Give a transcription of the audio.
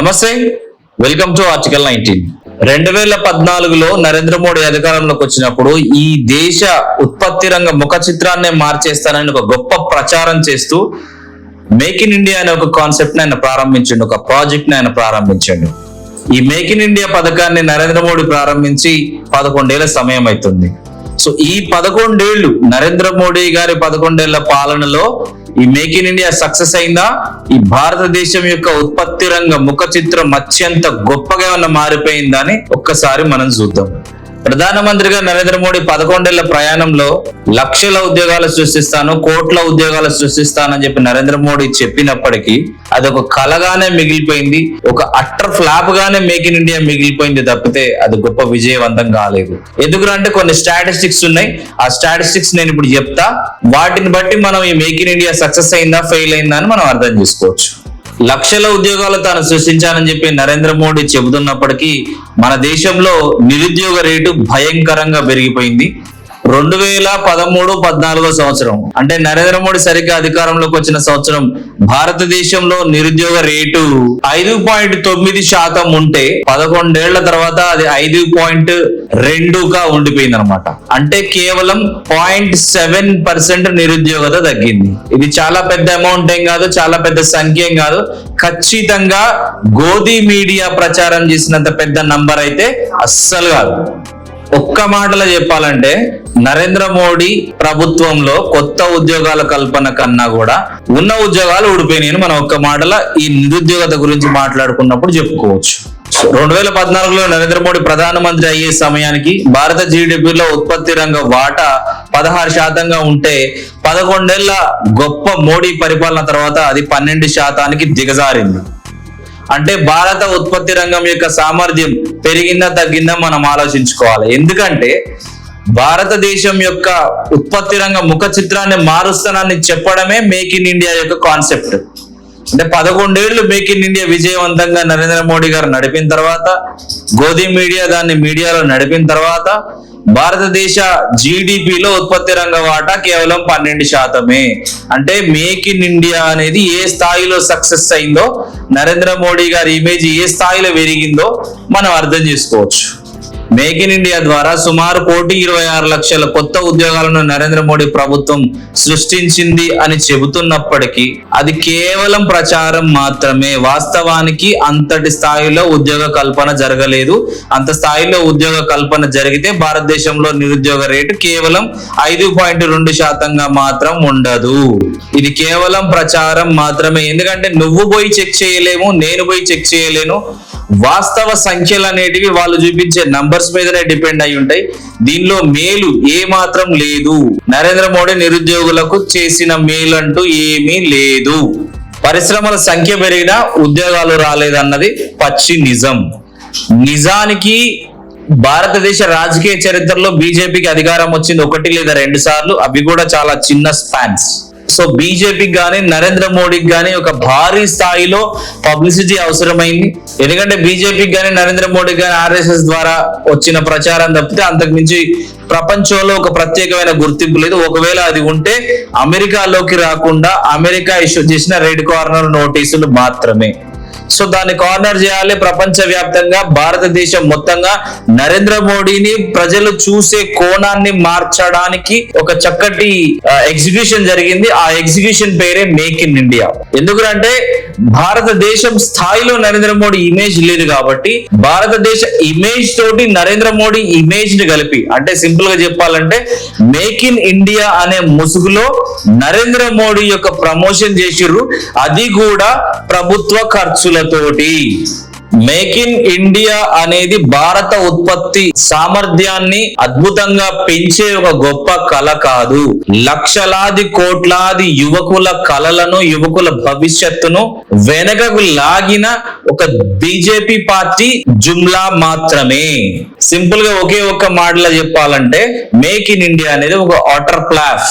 నమస్తే welcome to article nineteen. రెండు వేల పద్నాలుగులో నరేంద్ర మోడీ అధికారంలోకి వచ్చినప్పుడు ఈ దేశ ఉత్పత్తి రంగ ముఖ చిత్రాన్నే మార్చేస్తానని ఒక గొప్ప ప్రచారం చేస్తూ మేక్ ఇన్ ఇండియా అనే ఒక కాన్సెప్ట్ని ఆయన ప్రారంభించండు ఒక ప్రాజెక్ట్ని ఆయన ప్రారంభించండు. ఈ మేక్ ఇన్ ఇండియా పథకాన్ని నరేంద్ర మోడీ ప్రారంభించి పదకొండేళ్ళ సమయం అవుతుంది. సో ఈ పదకొండేళ్ళు నరేంద్ర మోడీ గారి పదకొండేళ్ళ పాలనలో ఈ మేక్ ఇన్ ఇండియా సక్సెస్ అయిందా? ఈ భారతదేశం యొక్క ఉత్పత్తి రంగ ముఖ చిత్రం అత్యంత గొప్పగా ఉన్న మారిపోయిందా అని ఒక్కసారి మనం చూద్దాం. ప్రధానమంత్రిగా నరేంద్ర మోడీ పదకొండేళ్ళ ప్రయాణంలో లక్షల ఉద్యోగాలు సృష్టిస్తాను కోట్ల ఉద్యోగాలు సృష్టిస్తానని చెప్పి నరేంద్ర మోడీ చెప్పినప్పటికీ అది ఒక కలగానే మిగిలిపోయింది ఒక అట్టర్ ఫ్లాప్ గానే మేక్ ఇన్ ఇండియా మిగిలిపోయింది తప్పితే అది గొప్ప విజయవంతం కాలేదు. ఎందుకంటే కొన్ని స్టాటిస్టిక్స్ ఉన్నాయి ఆ స్టాటిస్టిక్స్ నేను ఇప్పుడు చెప్తా వాటిని బట్టి మనం ఈ మేక్ ఇన్ ఇండియా సక్సెస్ అయిందా ఫెయిల్ అయిందా అని మనం అర్థం చేసుకోవచ్చు. లక్షల ఉద్యోగాలు తాను సృష్టించానని చెప్పి నరేంద్ర మోడీ చెబుతున్నప్పటికీ మన దేశంలో నిరుద్యోగ రేటు భయంకరంగా పెరిగిపోయింది. రెండు వేల పదమూడు పద్నాలుగో సంవత్సరం. అంటే నరేంద్ర మోడీ సరిగ్గా అధికారంలోకి వచ్చిన సంవత్సరం. భారతదేశంలో నిరుద్యోగ రేటు ఐదు పాయింట్ తొమ్మిది శాతం ఉంటే పదకొండేళ్ళ తర్వాత అది ఐదు పాయింట్ రెండుగా ఉండిపోయింది అనమాట అంటే కేవలం పాయింట్ సెవెన్ పర్సెంట్ నిరుద్యోగత తగ్గింది. ఇది చాలా పెద్ద అమౌంట్ ఏం కాదు చాలా పెద్ద సంఖ్య ఏం కాదు. ఖచ్చితంగా గోధి మీడియా ప్రచారం చేసినంత పెద్ద నంబర్ అయితే అస్సలు కాదు. ఒక్క మాటలో చెప్పాలంటే నరేంద్ర మోడీ ప్రభుత్వంలో కొత్త ఉద్యోగాల కల్పన కన్నా కూడా ఉన్న ఉద్యోగాలు ఊడిపోయినాయని మనం ఒక్క మాటల ఈ నిరుద్యోగత గురించి మాట్లాడుకున్నప్పుడు చెప్పుకోవచ్చు. రెండు వేల పద్నాలుగులో నరేంద్ర మోడీ ప్రధానమంత్రి అయ్యే సమయానికి భారత జీడిపిలో ఉత్పత్తి రంగ వాటా పదహారు శాతంగా ఉంటే పదకొండేళ్ళ గొప్ప మోడీ పరిపాలన తర్వాత అది పన్నెండు శాతానికి దిగజారింది. అంటే భారత ఉత్పత్తి రంగం యొక్క సామర్థ్యం పెరిగిందా తగ్గిందా మనం ఆలోచించుకోవాలి. ఎందుకంటే భారతదేశం యొక్క ఉత్పత్తి రంగ ముఖ చిత్రాన్ని మారుస్తానని చెప్పడమే మేక్ ఇన్ ఇండియా యొక్క కాన్సెప్ట్. అంటే పదకొండేళ్ళు మేక్ ఇన్ ఇండియా విజయవంతంగా నరేంద్ర మోడీ గారు నడిపిన తర్వాత గోధి మీడియా దాన్ని మీడియాలో నడిపిన తర్వాత భారతదేశ జీడిపిలో ఉత్పత్తి రంగ వాటా కేవలం పన్నెండు శాతమే. అంటే మేక్ ఇన్ ఇండియా అనేది ఏ స్థాయిలో సక్సెస్ అయిందో నరేంద్ర మోడీ గారి ఇమేజ్ ఏ స్థాయిలో పెరిగిందో మనం అర్థం చేసుకోవచ్చు. మేక్ ఇన్ ఇండియా ద్వారా సుమారు కోటి ఇరవై ఆరు లక్షల కొత్త ఉద్యోగాలను నరేంద్ర మోడీ ప్రభుత్వం సృష్టించింది అని చెబుతున్నప్పటికీ అది కేవలం ప్రచారం మాత్రమే. వాస్తవానికి అంతటి స్థాయిలో ఉద్యోగ కల్పన జరగలేదు. అంత స్థాయిలో ఉద్యోగ కల్పన జరిగితే భారతదేశంలో నిరుద్యోగ రేటు కేవలం ఐదు పాయింట్ రెండు శాతంగా మాత్రం ఉండదు. ఇది కేవలం ప్రచారం మాత్రమే. ఎందుకంటే నువ్వు పోయి చెక్ చేయలేము నేను పోయి చెక్ చేయలేను. వాస్తవ సంఖ్యలు అనేటివి వాళ్ళు చూపించే నంబర్స్ మీదనే డిపెండ్ అయి ఉంటాయి. దీనిలో మేలు ఏ మాత్రం లేదు. నరేంద్ర మోడీ నిరుద్యోగులకు చేసిన మేలు అంటూ ఏమీ లేదు. పరిశ్రమల సంఖ్య పెరిగినా ఉద్యోగాలు రాలేదన్నది పచ్చి నిజం. నిజానికి భారతదేశ రాజకీయ చరిత్రలో బీజేపీకి అధికారం వచ్చింది ఒకటి లేదా రెండు సార్లు. అవి కూడా చాలా చిన్న స్పాన్స్ సో బీజేపీకి కానీ నరేంద్ర మోడీకి కానీ ఒక భారీ స్థాయిలో పబ్లిసిటీ అవసరమైంది. ఎందుకంటే బీజేపీకి కానీ నరేంద్ర మోడీకి కానీ ఆర్ఎస్ఎస్ ద్వారా వచ్చిన ప్రచారం తప్పితే అంతకు మించి ప్రపంచంలో ఒక ప్రత్యేకమైన గుర్తింపు లేదు. ఒకవేళ అది ఉంటే అమెరికాలోకి రాకుండా అమెరికా ఇష్యూ చేసిన రెడ్ కార్నర్ నోటీసులు మాత్రమే. సో దాన్ని కార్నర్ చేయాలి ప్రపంచ వ్యాప్తంగా భారతదేశం మొత్తంగా. నరేంద్ర మోడీని ప్రజలు చూసే కోణాన్ని మార్చడానికి ఒక చక్కటి ఎగ్జిక్యూషన్ జరిగింది. ఆ ఎగ్జిక్యూషన్ పేరే మేక్ ఇన్ ఇండియా ఎందుకంటే భారతదేశం స్థాయిలో నరేంద్ర మోడీ ఇమేజ్ లేదు కాబట్టి భారతదేశ ఇమేజ్ తోటి నరేంద్ర మోడీ ఇమేజ్ని కలిపి అంటే సింపుల్గా చెప్పాలంటే మేక్ ఇన్ ఇండియా అనే ముసుగులో నరేంద్ర మోడీ యొక్క ప్రమోషన్ చేసిర్రు. అది కూడా ప్రభుత్వ ఖర్చు ఖర్చులతోటి మేక్ ఇన్ ఇండియా అనేది భారత ఉత్పత్తి సామర్థ్యాన్ని అద్భుతంగా పెంచే ఒక గొప్ప కళ కాదు. లక్షలాది కోట్లాది యువకుల కలలను యువకుల భవిష్యత్తును వెనకకు లాగిన ఒక బీజేపీ పార్టీ జుమ్లా మాత్రమే. సింపుల్గా ఒకే ఒక్క మాటలో చెప్పాలంటే మేక్ ఇన్ ఇండియా అనేది ఒక వాటర్ ప్లాఫ్.